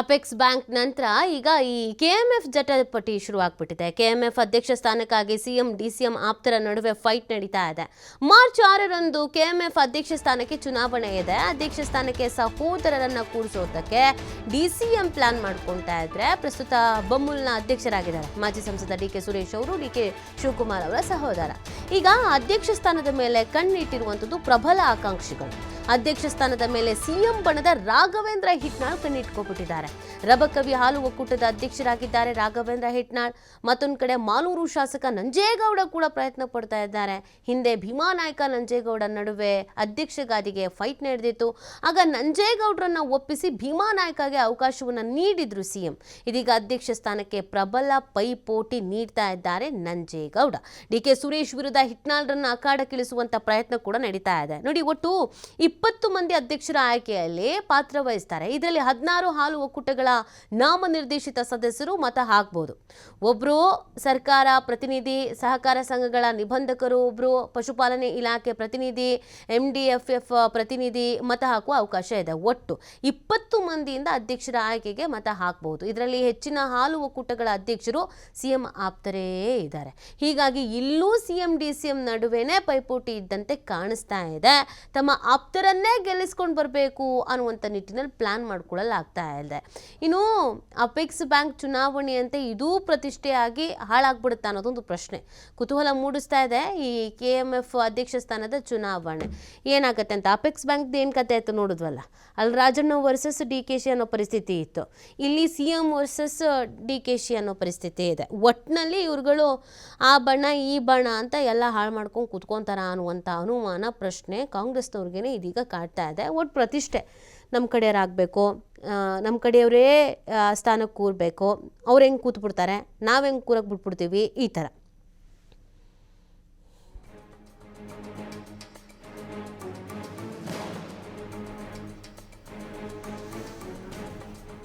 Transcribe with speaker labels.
Speaker 1: Apex bank ನಂತರ ಈಗ ಈ ಕೆ ಎಂ ಎಫ್ ಜಟಪಟಿ ಶುರುವಾಗ್ಬಿಟ್ಟಿದೆ. ಕೆ ಎಂ ಎಫ್ ಅಧ್ಯಕ್ಷ ಸ್ಥಾನಕ್ಕಾಗಿ ಸಿಎಂ ಡಿ ಸಿ ಎಂ ಆಪ್ತರ ನಡುವೆ ಫೈಟ್ ನಡೀತಾ ಇದೆ. ಮಾರ್ಚ್ ಆರರಂದು ಕೆ ಎಂ ಎಫ್ ಅಧ್ಯಕ್ಷ ಸ್ಥಾನಕ್ಕೆ ಚುನಾವಣೆ ಇದೆ. ಅಧ್ಯಕ್ಷ ಸ್ಥಾನಕ್ಕೆ ಸಹೋದರರನ್ನ ಕೂರಿಸೋದಕ್ಕೆ ಡಿ ಸಿ ಎಂ ಪ್ಲಾನ್ ಮಾಡ್ಕೊಳ್ತಾ ಇದ್ರೆ ಪ್ರಸ್ತುತ ಬಮ್ಮುಲ್ನ ಅಧ್ಯಕ್ಷರಾಗಿದ್ದಾರೆ. ಮಾಜಿ ಸಂಸದ ಡಿ ಕೆ ಸುರೇಶ್ ಅವರು, ಡಿ ಕೆ ಶಿವಕುಮಾರ್ ಅವರ ಸಹೋದರ. ಈಗ ಅಧ್ಯಕ್ಷ ಸ್ಥಾನದ ಮೇಲೆ ಕಣ್ಣಿಟ್ಟಿರುವಂಥದ್ದು ಪ್ರಬಲ ಆಕಾಂಕ್ಷಿಗಳು. ಅಧ್ಯಕ್ಷ ಸ್ಥಾನದ ಮೇಲೆ ಸಿಎಂ ಬಣದ ರಾಘವೇಂದ್ರ ಹಿಟ್ನಾಳ್ ಕಣ್ಣಿಟ್ಕೊಬಿಟ್ಟಿದ್ದಾರೆ. ರಬಕವಿ ಹಾಲು ಒಕ್ಕೂಟದ ಅಧ್ಯಕ್ಷರಾಗಿದ್ದಾರೆ ರಾಘವೇಂದ್ರ ಹಿಟ್ನಾಳ್. ಮತ್ತೊಂದು ಕಡೆ ಮಾಲೂರು ಶಾಸಕ ನಂಜೇಗೌಡ ಕೂಡ ಪ್ರಯತ್ನ ಪಡ್ತಾ ಇದ್ದಾರೆ. ಹಿಂದೆ ಭೀಮಾ ನಾಯಕ ನಂಜೇಗೌಡ ನಡುವೆ ಅಧ್ಯಕ್ಷ ಗಾದಿಗೆ ಫೈಟ್ ನಡೆದಿತ್ತು. ಆಗ ನಂಜೇಗೌಡರನ್ನ ಒಪ್ಪಿಸಿ ಭೀಮಾ ನಾಯಕಗೆ ಅವಕಾಶವನ್ನು ನೀಡಿದ್ರು ಸಿಎಂ. ಇದೀಗ ಅಧ್ಯಕ್ಷ ಸ್ಥಾನಕ್ಕೆ ಪ್ರಬಲ ಪೈಪೋಟಿ ನೀಡ್ತಾ ಇದ್ದಾರೆ ನಂಜೇಗೌಡ. ಡಿ ಕೆ ಸುರೇಶ್ ವಿರುದ್ಧ ಹಿಟ್ನಾಳ್ರನ್ನ ಅಖಾಡಕ್ಕಿಳಿಸುವಂತ ಪ್ರಯತ್ನ ಕೂಡ ನಡೀತಾ ಇದೆ. ನೋಡಿ ಒಟ್ಟು ಇಪ್ಪತ್ತು ಮಂದಿ ಅಧ್ಯಕ್ಷರ ಆಯ್ಕೆಯಲ್ಲಿ ಪಾತ್ರ ವಹಿಸ್ತಾರೆ. ಇದರಲ್ಲಿ ಹದಿನಾರು ಹಾಲು ಒಕ್ಕೂಟಗಳ ನಾಮನಿರ್ದೇಶಿತ ಸದಸ್ಯರು ಮತ ಹಾಕ್ಬೋದು. ಒಬ್ಬರು ಸರ್ಕಾರ ಪ್ರತಿನಿಧಿ, ಸಹಕಾರ ಸಂಘಗಳ ನಿಬಂಧಕರು ಒಬ್ಬರು ಪಶುಪಾಲನೆ ಇಲಾಖೆ ಪ್ರತಿನಿಧಿ ಎಂ ಡಿ ಎಫ್ ಎಫ್ ಪ್ರತಿನಿಧಿ ಮತ ಹಾಕುವ ಅವಕಾಶ ಇದೆ. ಒಟ್ಟು ಇಪ್ಪತ್ತು ಮಂದಿಯಿಂದ ಅಧ್ಯಕ್ಷರ ಆಯ್ಕೆಗೆ ಮತ ಹಾಕಬಹುದು ಇದರಲ್ಲಿ ಹೆಚ್ಚಿನ ಹಾಲು ಒಕ್ಕೂಟಗಳ ಅಧ್ಯಕ್ಷರು ಸಿಎಂ ಆಪ್ತರೇ ಇದ್ದಾರೆ. ಹೀಗಾಗಿ ಇಲ್ಲೂ ಸಿಎಂ ಡಿ ಸಿ ಎಂ ನಡುವೆನೇ ಪೈಪೋಟಿ ಇದ್ದಂತೆ ಕಾಣಿಸ್ತಾ ಇದೆ. ತಮ್ಮ ಆಪ್ತರನ್ನೇ ಗೆಲ್ಲಿಸ್ಕೊಂಡು ಬರಬೇಕು ಅನ್ನುವಂಥ ನಿಟ್ಟಿನಲ್ಲಿ ಪ್ಲ್ಯಾನ್ ಮಾಡ್ಕೊಳ್ಳಲಾಗ್ತಾ ಇದೆ. ಇನ್ನು ಅಪೆಕ್ಸ್ ಬ್ಯಾಂಕ್ ಚುನಾವಣೆಯಂತೆ ಇದೂ ಪ್ರತಿಷ್ಠೆಯಾಗಿ ಹಾಳಾಗ್ಬಿಡುತ್ತೆ ಅನ್ನೋದೊಂದು ಪ್ರಶ್ನೆ. ಕುತೂಹಲ ಮೂಡಿಸ್ತಾ ಇದೆ ಈ ಕೆ ಎಂ ಎಫ್ ಅಧ್ಯಕ್ಷ ಸ್ಥಾನದ ಚುನಾವಣೆ. ಏನಾಗುತ್ತೆ ಅಂತ? ಅಪೆಕ್ಸ್ ಬ್ಯಾಂಕ್ ಏನು ಕತೆ ಆಯ್ತು ನೋಡಿದ್ವಲ್ಲ? ಅಲ್ಲಿ Rajanna versus D K Shi ಅನ್ನೋ ಪರಿಸ್ಥಿತಿ ಇತ್ತು. ಇಲ್ಲಿ C M versus D K Shi ಅನ್ನೋ ಪರಿಸ್ಥಿತಿ ಇದೆ. ಒಟ್ಟಿನಲ್ಲಿ ಇವ್ರುಗಳು ಆ ಬಣ್ಣ, ಈ ಬಣ್ಣ ಅಂತ ಎಲ್ಲ ಹಾಳು ಮಾಡ್ಕೊಂಡು ಕುತ್ಕೊಂತಾರ ಅನ್ನುವಂಥ ಅನುಮಾನ ಪ್ರಶ್ನೆ ಕಾಂಗ್ರೆಸ್ನವ್ರಿಗೇನೆ ಇದೀಗ. ಕಾಡ್ತಾ ಇದೆ. ಒಟ್ಟು ಪ್ರತಿಷ್ಠೆ ನಮ್ಮ ಕಡೆಯವರಾಗಬೇಕು ನಮ್ಮ ಕಡೆಯವರೇ ಸ್ಥಾನಕ್ಕೆ ಕೂರಬೇಕು. ಅವ್ರು ಹೆಂಗೆ ಕೂತ್ಬಿಡ್ತಾರೆ? ನಾವು ಹೆಂಗೆ ಕೂರಕ್ಕೆ ಬಿಟ್ಬಿಡ್ತೀವಿ? ಈ ಥರ.